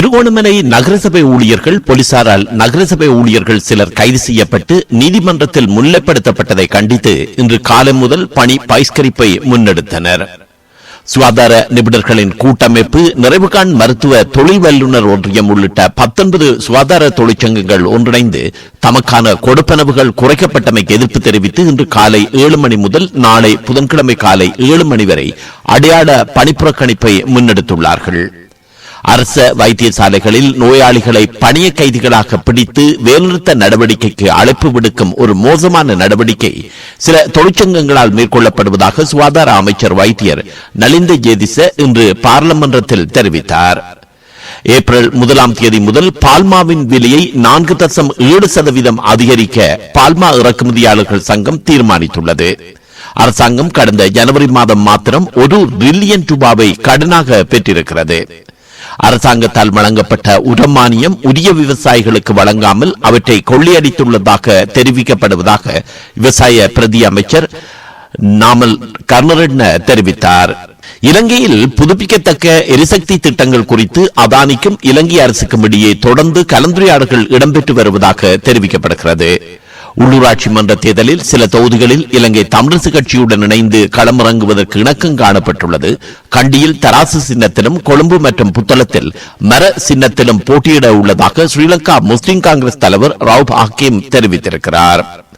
திருகோணமலை நகரசபை ஊழியர்கள் போலீசாரால் நகரசபை ஊழியர்கள் சிலர் கைது செய்யப்பட்டு நீதிமன்றத்தில் முன்னிலைப்படுத்தப்பட்டதை கண்டித்து இன்று காலை முதல் பணி பகிஷ்கரிப்பை முன்னெடுத்தனர். சுகாதார நிபுணர்களின் கூட்டமைப்பு நிறைவுகாண் மருத்துவ தொழில் வல்லுநர் ஒன்றியம் உள்ளிட்ட பத்தொன்பது சுகாதார தொழிற்சங்கங்கள் ஒன்றிணைந்து தமக்கான கொடுப்பனவுகள் குறைக்கப்பட்டமைக்கு எதிர்ப்பு தெரிவித்து இன்று காலை ஏழு மணி முதல் நாளை புதன்கிழமை காலை ஏழு மணி வரை அடையாள பணிப்புறக்கணிப்பை முன்னெடுத்துள்ளார்கள். அரச வைத்தியசாலைகளில் நோயாளிகளை பணிய கைதிகளாக பிடித்து வேலைநிறுத்த நடவடிக்கைக்கு அழைப்பு விடுக்கும் ஒரு மோசமான நடவடிக்கை. சில தொழிற்சங்கங்களால் மேற்கொள்ளப்படுவதாக சுகாதார அமைச்சர் வைத்தியர் நலிந்த ஜேதிச இன்று பாராளுமன்றத்தில் தெரிவித்தார். ஏப்ரல் முதலாம் தேதி முதல் பால்மாவின் விலையை நான்கு தசம் ஏழு சதவீதம் அதிகரிக்க பால்மா இறக்குமதியாளர்கள் சங்கம் தீர்மானித்துள்ளது. அரசாங்கம் கடந்த ஜனவரி மாதம் மாத்திரம் ஒரு பில்லியன் ரூபாவை கடனாக பெற்றிருக்கிறது. அரசாங்கத்தால் வழங்கப்பட்ட உடமானியம் உரிய விவசாயிகளுக்கு வழங்காமல் அவற்றை கொள்ளையடித்துள்ளதாக தெரிவிக்கப்படுவதாக விவசாய பிரதி அமைச்சர் நாமல் கர்ணரட்ன தெரிவித்தார். இலங்கையில் புதுப்பிக்கத்தக்க எரிசக்தி திட்டங்கள் குறித்து அதானிக்கும் இலங்கை அரசுக்கும் இடையே தொடர்ந்து கலந்துரையாடல்கள் இடம்பெற்று வருவதாக தெரிவிக்கப்படுகிறது. உள்ளூராட்சி மன்ற தேர்தலில் சில தொகுதிகளில் இலங்கை தமிழரசு கட்சியுடன் இணைந்து களமிறங்குவதற்கு இணக்கம் காணப்பட்டுள்ளது. கண்டியில் தராசு சின்னத்திலும் கொழும்பு மற்றும் புத்தளத்தில் மர சின்னத்திலும் போட்டியிட உள்ளதாக ஸ்ரீலங்கா முஸ்லிம் காங்கிரஸ் தலைவர் ராவ் ஹக்கீம் தெரிவித்திருக்கிறார்.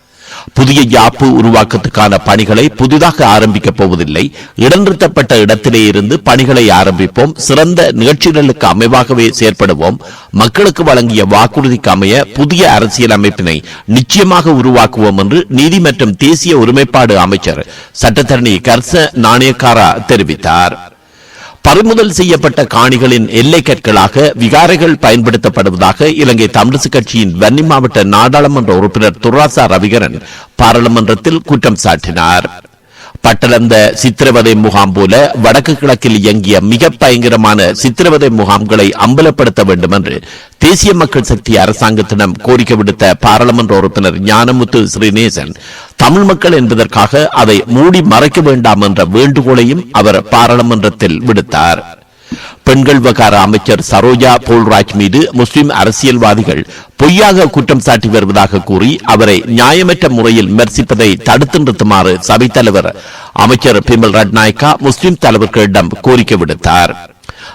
புதிய யாப்பு உருவாக்கத்துக்கான பணிகளை புதிதாக ஆரம்பிக்கப் போவதில்லை. இடநிறுத்தப்பட்ட இடத்திலே இருந்து பணிகளை ஆரம்பிப்போம். சிறந்த நிகழ்ச்சிகளுக்கு அமைவாகவே செயற்படுவோம். மக்களுக்கு வழங்கிய வாக்குறுதிக்கு அமைய புதிய அரசியல் அமைப்பினை நிச்சயமாக உருவாக்குவோம் என்று நீதி மற்றும் தேசிய ஒருமைப்பாடு அமைச்சர் சட்டத்தரணி கர்ச நாணயக்காரா தெரிவித்தார். பறிமுதல் செய்யப்பட்ட காணிகளின் எல்லை கற்களாக விகாரைகள் பயன்படுத்தப்படுவதாக இலங்கை தமிழிசு கட்சியின் வன்னி மாவட்ட நாடாளுமன்ற உறுப்பினர் துராசா ரவிகரன் பாராளுமன்றத்தில் குற்றம் சாட்டினார். பட்டளந்த சித்திரவதை முகாம் போல வடக்கு கிழக்கில் இயங்கிய மிக பயங்கரமான சித்திரவதை முகாம்களை அம்பலப்படுத்த வேண்டும் என்று தேசிய மக்கள் சக்தி அரசாங்கத்திடம் கோரிக்கை விடுத்த பாராளுமன்ற உறுப்பினர் ஞானமுத்து ஸ்ரீநேசன் தமிழ் மக்கள் என்பதற்காக அதை மூடி மறைக்க வேண்டாம் என்ற வேண்டுகோளையும் அவர் பாராளுமன்றத்தில் விடுத்தார். பெண்கள் விவகார அமைச்சர் சரோஜா போல்ராஜ் மீது முஸ்லிம் அரசியல்வாதிகள் பொய்யாக குற்றம் சாட்டி வருவதாக கூறி அவரை நியாயமற்ற முறையில் விமர்சிப்பதை தடுத்து நிறுத்துமாறு சபைத் தலைவர் அமைச்சர் பிமல் ரட்நாயக்கா முஸ்லிம் தலைவர்களிடம் கோரிக்கை விடுத்தார்.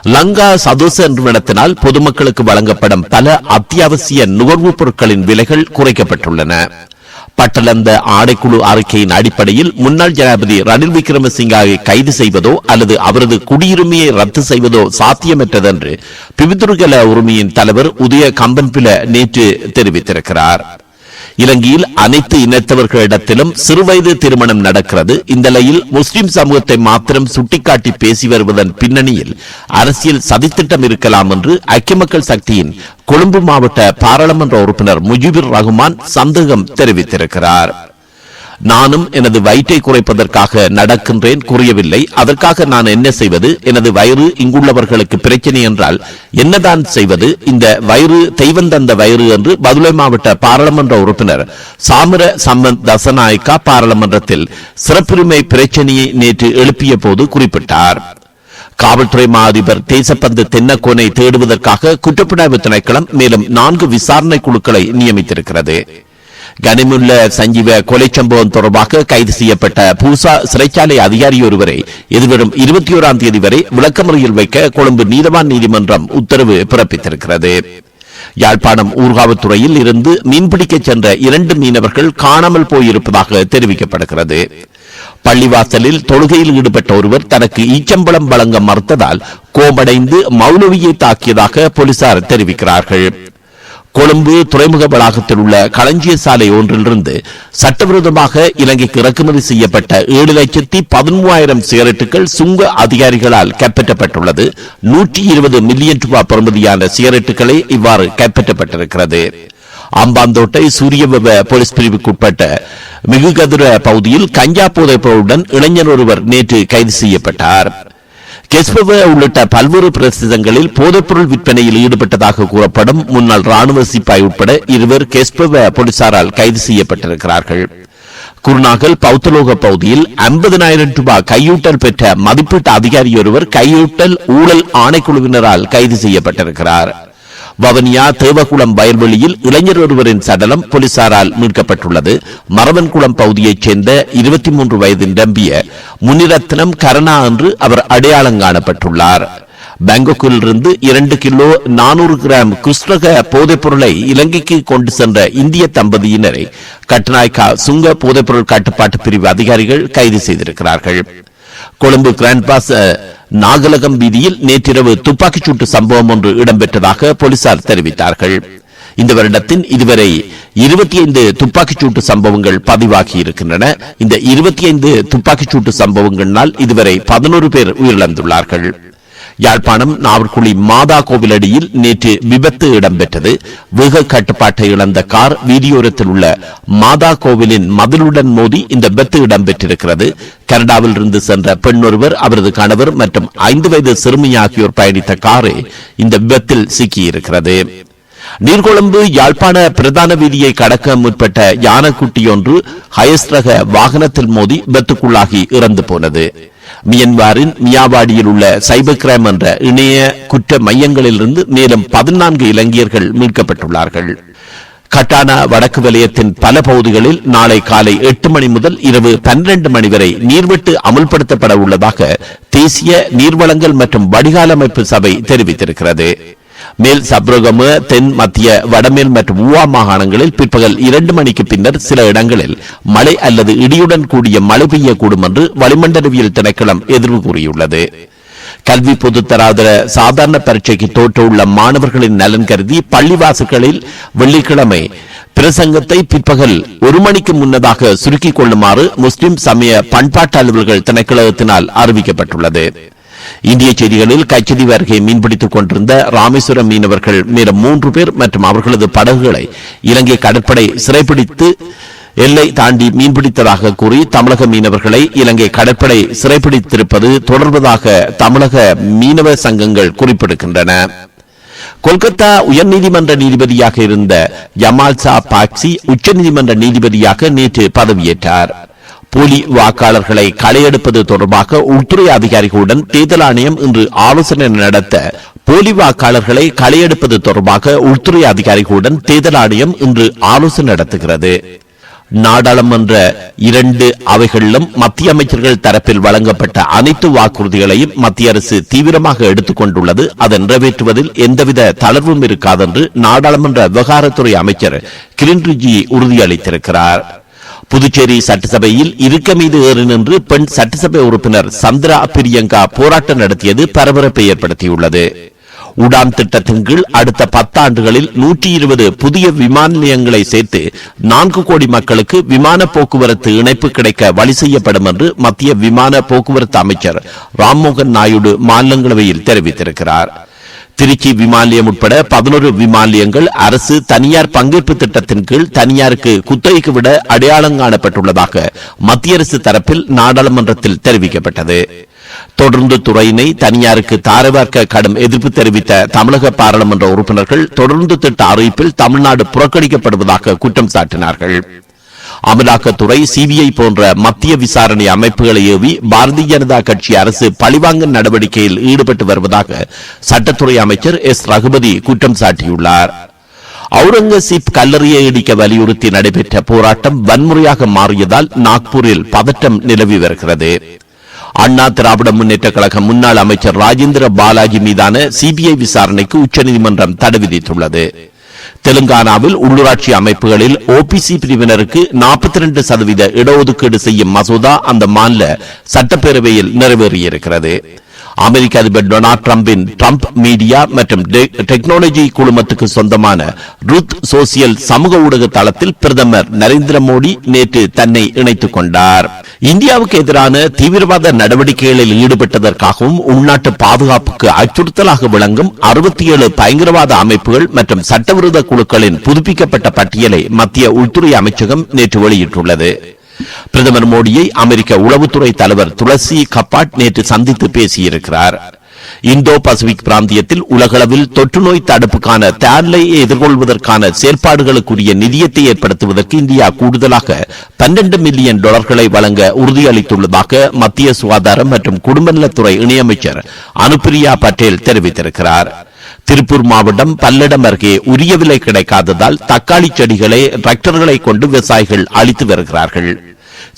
லங்கா சதோச நிறுவனத்தினால் பொதுமக்களுக்கு வழங்கப்படும் பல அத்தியாவசிய நுகர்வுப் பொருட்களின் விலைகள் குறைக்கப்பட்டுள்ளன. பட்டளந்த ஆணைக்குழு அறிக்கையின் அடிப்படையில் முன்னாள் ஜனாதிபதி ரணில் விக்ரமசிங்காவை கைது செய்வதோ அல்லது அவரது குடியுரிமையை ரத்து செய்வதோ சாத்தியமற்றதென்று பிபிதுர்கல உரிமையின் தலைவர் உதய கம்பன்பில நேற்று தெரிவித்திருக்கிறார். இலங்கையில் அனைத்து இனத்தவர்களிடத்திலும் சிறுவயது திருமணம் நடக்கிறது. இந்த நிலையில் முஸ்லிம் சமூகத்தை மாத்திரம் சுட்டிக்காட்டி பேசி வருவதன் பின்னணியில் அரசியல் சதித்திட்டம் இருக்கலாம் என்று ஐக்கிய மக்கள் சக்தியின் கொழும்பு மாவட்ட பாராளுமன்ற உறுப்பினர் முஜிபுர் ரஹ்மான் சந்தேகம் தெரிவித்திருக்கிறார். நானும் எனது வயிற்றை குறைப்பதற்காக நடக்கின்றேன் கூறியவில்லை. அதற்காக நான் என்ன செய்வது? எனது வயிறு இங்குள்ளவர்களுக்கு பிரச்சனை என்றால் என்னதான் செய்வது? இந்த வயிறு தெய்வம் தந்த வயிறு என்று பதுளை மாவட்ட பாராளுமன்ற உறுப்பினர் சாமர சம்பந்த் தசநாயக்கா பாராளுமன்றத்தில் சிறப்புரிமை பிரச்சனையை நேற்று எழுப்பிய போது குறிப்பிட்டார். காவல்துறை மா அதிபர் தேசப்பந்து தென்னக்கோனை தேடுவதற்காக குற்றப்புலனாய்வு திணைக்களம் மேலும் நான்கு விசாரணை குழுக்களை நியமித்திருக்கிறது. கனிமுல்ல சஞ்சீவ கொலை சம்பவம் தொடர்பாக கைது செய்யப்பட்ட பூசா சிறைச்சாலை அதிகாரி ஒருவரை எதிர்வரும் இருபத்தி ஓராம் தேதி வரை விளக்கமறியில் வைக்க கொழும்பு நீதவான் நீதிமன்றம் உத்தரவு பிறப்பித்திருக்கிறது. யாழ்ப்பாணம் ஊர்காவத்துறையில் இருந்து மீன்பிடிக்கச் சென்ற இரண்டு மீனவர்கள் காணாமல் போயிருப்பதாக தெரிவிக்கப்படுகிறது. பள்ளிவாசலில் தொழுகையில் ஈடுபட்ட ஒருவர் தனக்கு ஈச்சம்பளம் வழங்க மறுத்ததால் கோபடைந்து மௌலவியை தாக்கியதாக போலீசார் தெரிவிக்கிறார்கள். கொழும்பு துறைமுக வளாகத்தில் உள்ள களஞ்சிய சாலை ஒன்றிலிருந்து சட்டவிரோதமாக இலங்கைக்கு இறக்குமதி செய்யப்பட்ட ஏழு லட்சத்தி பதிமூவாயிரம் சிகரெட்டுகள் சுங்க அதிகாரிகளால் கைப்பற்றப்பட்டுள்ளது. நூற்றி இருபது மில்லியன் ரூபாய் பெறுமதியான சிகரெட்டுகளை இவ்வாறு கைப்பற்றப்பட்டிருக்கிறது. அம்பாந்தோட்டை சூரியவெவ போலீஸ் பிரிவுக்குட்பட்ட மிகுகதுர பகுதியில் கஞ்சா போதைப் பொருளுடன் இளைஞர் ஒருவர் நேற்று கைது செய்யப்பட்டார். கெஸ்பவ உள்ளிட்ட பல்வேறு பிரதேசங்களில் போதைப்பொருள் விற்பனையில் ஈடுபட்டதாக கூறப்படும் முன்னாள் ராணுவ சிப்பாய் உட்பட இருவர் கெஸ்பவ போலீசாரால் கைது செய்யப்பட்டிருக்கிறார்கள். குருநாகல் பௌத்தலோக பகுதியில் ஐம்பதனாயிரம் ரூபாய் கையூட்டல் பெற்ற மதிப்பீட்டு அதிகாரி ஒருவர் கையூட்டல் ஊழல் ஆணைக்குழுவினரால் கைது செய்யப்பட்டிருக்கிறார். வவனியா தேவகுளம் வயல்வெளியில் இளைஞர் ஒருவரின் சடலம் போலீசாரால் மீட்கப்பட்டுள்ளது. மரவன்குளம் பகுதியைச் சேர்ந்த இருபத்தி மூன்று வயது நிரம்பிய முனிரத்னம் கரணா என்று அவர் அடையாளம் காணப்பட்டுள்ளார். பாங்காக்கிலிருந்து இரண்டு கிலோ நானூறு கிராம் குஸ்ரக போதைப் பொருளை இலங்கைக்கு கொண்டு சென்ற இந்திய தம்பதியினரை கட்நாய்கா சுங்க போதைப்பொருள் கட்டுப்பாட்டு பிரிவு அதிகாரிகள் கைது செய்திருக்கிறார்கள். கொழும்பு கிராண்ட் பாஸ் நாகலகம் வீதியில் நேற்றிரவு துப்பாக்கிச் சூட்டு சம்பவம் ஒன்று இடம்பெற்றதாக போலீசார் தெரிவித்தார்கள். இந்த வருடத்தின் இதுவரை இருபத்தி ஐந்து துப்பாக்கிச் சூட்டு சம்பவங்கள் பதிவாகி இருக்கின்றன இந்த இருபத்தி ஐந்து துப்பாக்கிச் சூட்டு சம்பவங்களினால் இதுவரை பதினோரு பேர் உயிரிழந்துள்ளார்கள். யாழ்ப்பாணம் நாவற்குழி மாதா கோவிலடியில் நேற்று விபத்து இடம்பெற்றது. வேக கட்டுப்பாட்டை இழந்த கார் வீதியோரத்தில் உள்ள மாதா கோவிலின் மதிலுடன் மோதி இந்த விபத்து இடம்பெற்றிருக்கிறது. கனடாவில் இருந்து சென்ற பெண் ஒருவர் அவரது கணவர் மற்றும் ஐந்து வயது சிறுமி ஆகியோர் பயணித்த காரே இந்த விபத்தில் சிக்கியிருக்கிறது. நீர்கொழும்பு யாழ்ப்பாண பிரதான வீதியை கடக்க முற்பட்ட யானக்குட்டி ஒன்று ஹயஸ் வாகனத்தில் மோதி விபத்துக்குள்ளாகி இறந்து போனது. மியன்மாரின் மியாவாடியில் உள்ள சைபர் கிரைம் என்ற இணைய குற்ற மையங்களிலிருந்து மேலும் பதினான்கு இலங்கையர்கள் மீட்கப்பட்டுள்ளார்கள். கட்டானா வடக்கு வலயத்தின் பல பகுதிகளில் நாளை காலை எட்டு மணி முதல் இரவு பன்னிரண்டு மணி வரை நீர்வெட்டு அமுல்படுத்தப்பட உள்ளதாக தேசிய நீர்வளங்கள் மற்றும் வடிகாலமைப்பு சபை தெரிவித்திருக்கிறது. மேல் சப்ரகம தென் மத்திய வடமேல் மற்றும் ஊவா மாகாணங்களில் பிற்பகல் இரண்டு மணிக்கு பின்னர் சில இடங்களில் மழை அல்லது இடியுடன் கூடிய மழை பெய்யக்கூடும் என்று வளிமண்டலவியல் திணைக்களம் எதிர்வு கூறியுள்ளது. கல்வி பொதுத்தராதர சாதாரண பரீட்சைக்கு தோற்றவுள்ள மாணவர்களின் நலன் கருதி பள்ளிவாசுகளில் வெள்ளிக்கிழமை பிரசங்கத்தை பிற்பகல் ஒரு மணிக்கு முன்னதாக சுருக்கிக் கொள்ளுமாறு முஸ்லிம் சமய பண்பாட்டு அலுவல்கள் திணைக்களத்தினால் அறிவிக்கப்பட்டுள்ளது. இந்திய செய்திகளில் கச்சதி அருகே மீன்பிடித்துக் கொண்டிருந்த ராமேஸ்வரம் மீனவர்கள் மேலும் மூன்று பேர் மற்றும் அவர்களது படகுகளை இலங்கை கடற்படை சிறைப்பிடித்து எல்லை தாண்டி மீன்பிடித்ததாக கூறி தமிழக மீனவர்களை இலங்கை கடற்படை சிறைப்பிடித்திருப்பது தொடர்வதாக தமிழக மீனவ சங்கங்கள் குறிப்பிடுகின்றன. கொல்கத்தா உயர்நீதிமன்ற நீதிபதியாக இருந்த ஜமால் சா பாக்சி உச்சநீதிமன்ற நீதிபதியாக நேற்று பதவியேற்றார். போலி வாக்காளர்களை களையெடுப்பது தொடர்பாக உள்துறை அதிகாரிகளுடன் தேர்தல் ஆணையம் இன்று ஆலோசனை நடத்த போலி வாக்காளர்களை களையெடுப்பது தொடர்பாக உள்துறை அதிகாரிகளுடன் தேர்தல் ஆணையம் இன்று ஆலோசனை நடத்துகிறது. நாடாளுமன்ற இரண்டு அவைகளிலும் மத்திய அமைச்சர்கள் தரப்பில் வழங்கப்பட்ட அனைத்து வாக்குறுதிகளையும் மத்திய அரசு தீவிரமாக எடுத்துக்கொண்டுள்ளது அதை நிறைவேற்றுவதில் எந்தவித தளர்வும் இருக்காதென்று நாடாளுமன்ற விவகாரத்துறை அமைச்சர் கிரண் ரிஜி உறுதியளித்திருக்கிறார். புதுச்சேரி சட்டசபையில் இருக்க மீது ஏறி நின்று பெண் சட்டசபை உறுப்பினர் சந்திரா பிரியங்கா போராட்டம் நடத்தியது பரபரப்பை ஏற்படுத்தியுள்ளது. உடான் திட்டத்தின் கீழ் அடுத்த பத்தாண்டுகளில் நூற்றி இருபது புதிய விமான நிலையங்களை சேர்த்து நான்கு கோடி மக்களுக்கு விமான போக்குவரத்து இணைப்பு கிடைக்க வழி செய்யப்படும் என்று மத்திய விமான போக்குவரத்து அமைச்சர் ராம்மோகன் நாயுடு மாநிலங்களவையில் தெரிவித்திருக்கிறார். திருச்சி விமான நிலையம் உட்பட பதினோரு விமான நிலையங்கள் அரசு தனியார் பங்கேற்பு திட்டத்தின் கீழ் தனியாருக்கு குத்தகைக்கு விட அடையாளம் காணப்பட்டுள்ளதாக மத்திய அரசு தரப்பில் நாடாளுமன்றத்தில் தெரிவிக்கப்பட்டது. தொடர்ந்து துறையினை தனியாருக்கு தாரவார்க்க கடும் எதிர்ப்பு தெரிவித்த தமிழக பாராளுமன்ற உறுப்பினர்கள் தொடர்ந்து திட்ட அறிவிப்பில் தமிழ்நாடு புறக்கணிக்கப்படுவதாக குற்றம் சாட்டினார்கள். அமலாக்கத்துறை சிபிஐ போன்ற மத்திய விசாரணை அமைப்புகளை ஏவி பாரதிய ஜனதா கட்சி அரசு பழிவாங்கும் நடவடிக்கையில் ஈடுபட்டு வருவதாக சட்டத்துறை அமைச்சர் எஸ். ரகுபதி குற்றம் சாட்டியுள்ளார். அவுரங்கசீப் கல்லறையை இடிக்க வலியுறுத்தி நடைபெற்ற போராட்டம் வன்முறையாக மாறியதால் நாக்பூரில் பதட்டம் நிலவி வருகிறது. அண்ணா திராவிட முன்னேற்ற கழக முன்னாள் அமைச்சர் ராஜேந்திர பாலாஜி மீதான சிபிஐ விசாரணைக்கு உச்சநீதிமன்றம் தடை விதித்துள்ளது. தெலுங்கானாவில் உள்ளூராட்சி அமைப்புகளில் ஓபிசி பிரிவினருக்கு நாற்பத்தி ரெண்டு சதவீத இடஒதுக்கீடு செய்யும் மசோதா அந்த மாநில சட்டப்பேரவையில் நிறைவேறியிருக்கிறது. அமெரிக்க அதிபர் டொனால்ட் டிரம்பின் டிரம்ப் மீடியா மற்றும் டெக்னாலஜி குழுமத்துக்கு சொந்தமான ருத் சோசியல் சமூக ஊடக தளத்தில் பிரதமர் நரேந்திர மோடி நேற்று தன்னை இணைத்துக் கொண்டார். இந்தியாவுக்கு எதிரான தீவிரவாத நடவடிக்கைகளில் ஈடுபட்டதற்காகவும் உள்நாட்டு பாதுகாப்புக்கு அச்சுறுத்தலாக விளங்கும் அறுபத்தி ஏழு பயங்கரவாத அமைப்புகள் மற்றும் சட்டவிரோத குழுக்களின் புதுப்பிக்கப்பட்ட பட்டியலை மத்திய உள்துறை அமைச்சகம் நேற்று வெளியிட்டுள்ளது. பிரதமர் மோடியை அமெரிக்க உளவுத்துறை தலைவர் துளசி கப்பாட் நேற்று சந்தித்து பேசியிருக்கிறார். இந்தோ பசிபிக் பிராந்தியத்தில் உலகளவில் தொற்றுநோய் தடுப்புக்கான தேர்லையை எதிர்கொள்வதற்கான செயற்பாடுகளுக்குரிய நிதியத்தை ஏற்படுத்துவதற்கு இந்தியா கூடுதலாக 12 மில்லியன் டாலர்களை வழங்க உறுதியளித்துள்ளதாக மத்திய சுகாதாரம் மற்றும் குடும்பநலத்துறை இணையமைச்சர் அனுப்பிரியா பட்டேல் தெரிவித்திருக்கிறார். திருப்பூர் மாவட்டம் பல்லடம் அருகே உரிய விலை கிடைக்காததால் தக்காளி செடிகளை டிராக்டர்களை கொண்டு விவசாயிகள் அழித்து வருகிறார்கள்.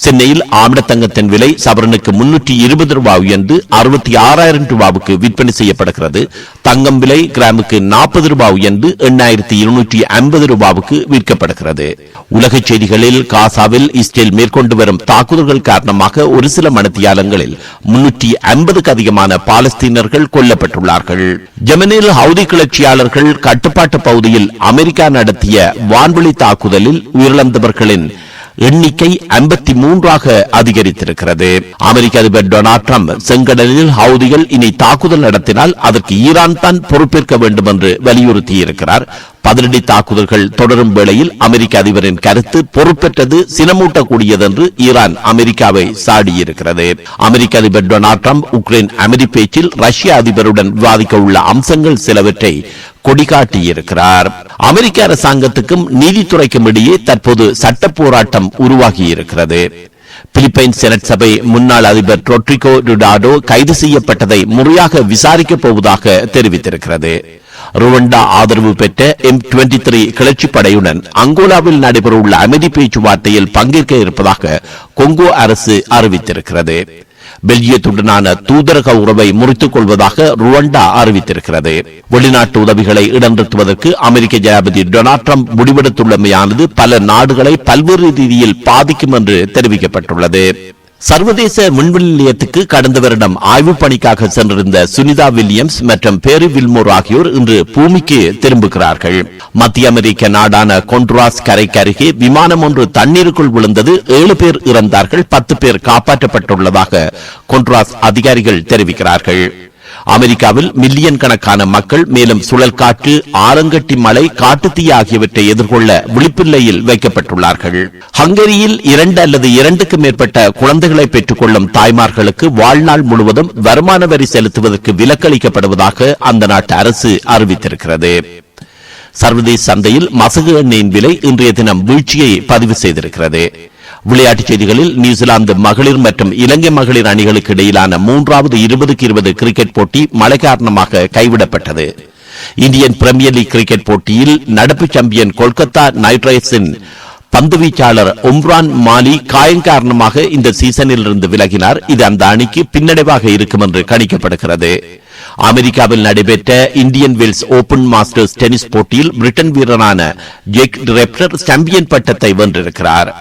சென்னையில் ஆமிடத்தங்கத்தின் விலை சவரனுக்கு முன்னூற்றி இருபது ரூபாய் உயர்ந்து அறுபத்தி ஆறாயிரம் ரூபாவுக்கு விற்பனை செய்யப்படுகிறது. தங்கம் விலை கிராமுக்கு நாற்பது ரூபாய் உயர்ந்து எண்ணாயிரத்தி இருநூற்றி ஐம்பது ரூபாவுக்கு விற்கப்படுகிறது. உலகச் செய்திகளில் காசாவில் இஸ்ரேல் மேற்கொண்டு வரும் தாக்குதல்கள் காரணமாக ஒரு சில மனத்தியாலங்களில் முன்னூற்றி ஐம்பதுக்கு அதிகமான பாலஸ்தீனர்கள் கொல்லப்பட்டுள்ளார்கள். ஜெமனில் ஹவுதி கிளர்ச்சியாளர்கள் கட்டுப்பாட்டு பகுதியில் அமெரிக்கா நடத்திய வான்வெளி தாக்குதலில் உயிரிழந்தவர்களின் எண்ணிக்கை ஐம்பத்தி மூன்றாக அதிகரித்திருக்கிறது. அமெரிக்க அதிபர் டொனால்ட் ட்ரம்ப் செங்கடலில் ஹவுதிகள் இனி தாக்குதல் நடத்தினால் அதற்கு ஈரான் தான் பொறுப்பேற்க வேண்டும் என்று வலியுறுத்தியிருக்கிறார். பதிலடி தாக்குதல்கள் தொடரும் வேளையில் அமெரிக்க அதிபரின் கருத்து பொறுப்பேற்றது சினமூட்டக்கூடியது என்று ஈரான் அமெரிக்காவை சாடியிருக்கிறது. அமெரிக்க அதிபர் டொனால்ட் ட்ரம்ப் உக்ரைன் அமைதி பேச்சில் ரஷ்ய அதிபருடன் விவாதிக்க உள்ள அம்சங்கள் சிலவற்றை கொடிகாட்டியிருக்கிறார். அமெரிக்க அரசாங்கத்துக்கும் நீதித்துறைக்கும் இடையே தற்போது சட்ட போராட்டம் உருவாகியிருக்கிறது. பிலிப்பைன் செனட் சபை முன்னாள் அதிபர் ரொட்ரிகோ டுடாடோ கைது செய்யப்பட்டதை முறையாக விசாரிக்கப் போவதாக தெரிவித்திருக்கிறது. ருவண்டா ஆதரவு பெற்ற எம் டுவெண்டி த்ரீ கிளர்ச்சி படையுடன் அங்கோலாவில் நடைபெறவுள்ள அமைதி பேச்சுவார்த்தையில் பங்கேற்க இருப்பதாக கொங்கோ அரசு அறிவித்திருக்கிறது. பெல்ஜியத்துடனான தூதரக உறவை முறித்துக் கொள்வதாக ருவண்டா அறிவித்திருக்கிறது. வெளிநாட்டு உதவிகளை இடநிறுத்துவதற்கு அமெரிக்க ஜனாதிபதி டொனால்ட் ட்ரம்ப் முடிவெடுத்துள்ளமையானது பல நாடுகளை பல்வேறு ரீதியில் பாதிக்கும் என்று தெரிவிக்கப்பட்டுள்ளது. சர்வதேச விண்வெளி நிலையத்துக்கு கடந்த வருடம் ஆய்வுப் பணிக்காக சென்றிருந்த சுனிதா வில்லியம்ஸ் மற்றும் பேரி வில்மோர் ஆகியோர் இன்று பூமிக்கு திரும்புகிறார்கள். மத்திய அமெரிக்க நாடான கொண்ட்ராஸ் கரைக்கு அருகே விமானம் ஒன்று தண்ணீருக்குள் விழுந்தது. ஏழு பேர் இறந்தார்கள். பத்து பேர் காப்பாற்றப்பட்டுள்ளதாக கொண்ட்ராஸ் அதிகாரிகள் தெரிவிக்கிறார்கள். அமெரிக்காவில் மில்லியன் கணக்கான மக்கள் மேலும் சுழல் காற்று ஆலங்கட்டி மழை காட்டுத்தீ ஆகியவற்றை எதிர்கொள்ள விழிப்பில்லையில் வைக்கப்பட்டுள்ளார்கள். ஹங்கேரியில் இரண்டு அல்லது இரண்டுக்கு மேற்பட்ட குழந்தைகளை பெற்றுக் கொள்ளும் தாய்மார்களுக்கு வாழ்நாள் முழுவதும் வருமான வரி செலுத்துவதற்கு விலக்களிக்கப்படுவதாக அந்த நாட்டு அரசு அறிவித்திருக்கிறது. சர்வதேச சந்தையில் மசகு எண்ணெயின் விலை இன்றைய தினம் வீழ்ச்சியை பதிவு செய்திருக்கிறது. விளையாட்டுச் செய்திகளில் நியூசிலாந்து மகளிர் மற்றும் இலங்கை மகளிர் அணிகளுக்கு இடையிலான மூன்றாவது இருபதுக்கு இருபது கிரிக்கெட் போட்டி மழை காரணமாக கைவிடப்பட்டது. இந்தியன் பிரீமியர் லீக் கிரிக்கெட் போட்டியில் நடப்பு சாம்பியன் கொல்கத்தா நைட் ரைடர்ஸின் பந்துவீச்சாளர் உம்ரான் மாலி காயம் காரணமாக இந்த சீசனில் இருந்து விலகினார். இது அந்த அணிக்கு பின்னடைவாக இருக்கும் என்று கணிக்கப்படுகிறது. அமெரிக்காவில் நடைபெற்ற Indian Wells Open Masters tennis போட்டியில் பிரிட்டன் வீரரான ஜெக் ரெப்டர் சாம்பியன் பட்டத்தை வென்றிருக்கிறார்.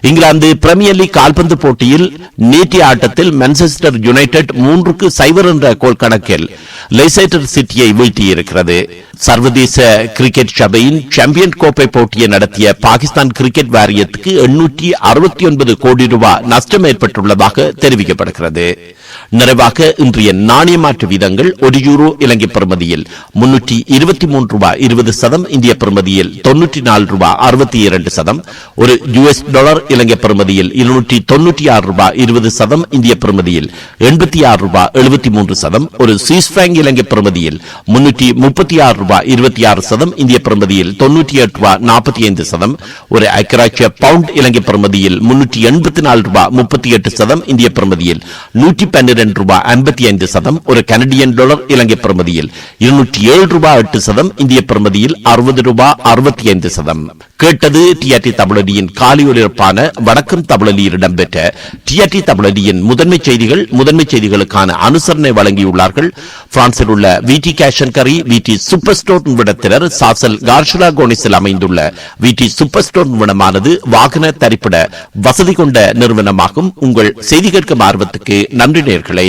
இங்கிலாந்து பிரீமியர் லீக் கால்பந்து போட்டியில் நேற்றைய ஆட்டத்தில் மான்செஸ்டர் யுனைடெட் மூன்றுக்கு சைபர் என்ற கோல் கணக்கில் லெசைட்டர் சிட்டியை வீழ்த்தியிருக்கிறது. சர்வதேச கிரிக்கெட் சபையின் சாம்பியன் கோப்பை போட்டியை நடத்திய பாகிஸ்தான் கிரிக்கெட் வாரியத்துக்கு எண்ணூற்றி அறுபத்தி ஒன்பது கோடி ரூபாய் நஷ்டம் ஏற்பட்டுள்ளதாக தெரிவிக்கப்படுகிறது. நிறைவாக இன்றைய நாணய மாற்று வீதங்கள் ஒரு யூரோ இலங்கை பெறுமதியில் முன்னூற்றி இருபத்தி மூன்று ரூபாய் இருபது சதம் இந்திய பெறுமதியில் தொன்னூற்றி நாலு ரூபாய் அறுபத்தி இரண்டு சதம். ஒரு யுஎஸ் டாலர் இலங்கை பெறுமதியில் இருநூற்றி தொன்னூற்றி ஆறு ரூபாய் இருபது சதம் இந்திய பெறுமதியில் எண்பத்தி ஆறு ரூபாய் எழுபத்தி மூன்று சதம். ஒரு சுவிஸ் பிராங்க் இலங்கை பெறுமதியில் முன்னூற்றி முப்பத்தி ஆறு ரூபாய் இருபத்தி ஆறு சதம் இந்திய பெறுமதியில் தொன்னூற்றி எட்டு ரூபாய் நாற்பத்தி ஐந்து சதம். ஒரு ஐக்கராட்சிய பவுண்ட் இலங்கை பெறுமதியில் முன்னூற்றி எண்பத்தி நாலு ரூபாய் முப்பத்தி எட்டு சதம் இந்திய பெறுமதியில் நூற்றி பன்னிரண்டு ரூபாய் ஐம்பத்தி ஐந்து சதம் ஒரு கனடியன் டாலர் இலங்கை பிரமதியில். இருநூற்றி ஏழு ரூபாய் எட்டு சதம் இந்திய பிரமதியில் அறுபது ரூபாய் அறுபத்தி ஐந்து சதம். கேட்டது டிஆர்டி தமிழடியின் காலி ஒலிபரப்பான வடக்கும் தமிழலியில் இடம்பெற்ற டிஆர்டி தமிழடியின் முதன்மை செய்திகள் முதன்மை செய்திகளுக்கான அனுசரணை வழங்கியுள்ளார்கள். பிரான்சில் உள்ள விடி கேஷன் கரி விடி சூப்பர் ஸ்டோர் நிறுவனத்தினர் சாசல் கார்ஷுலா கோனிஸில் அமைந்துள்ள விடி சூப்பர் ஸ்டோர் நிறுவனமானது வாகன தரிப்பிட வசதி கொண்ட நிறுவனமாகும். உங்கள் செய்தி கேட்கும் ஆர்வத்துக்கு நன்றி நேர்களே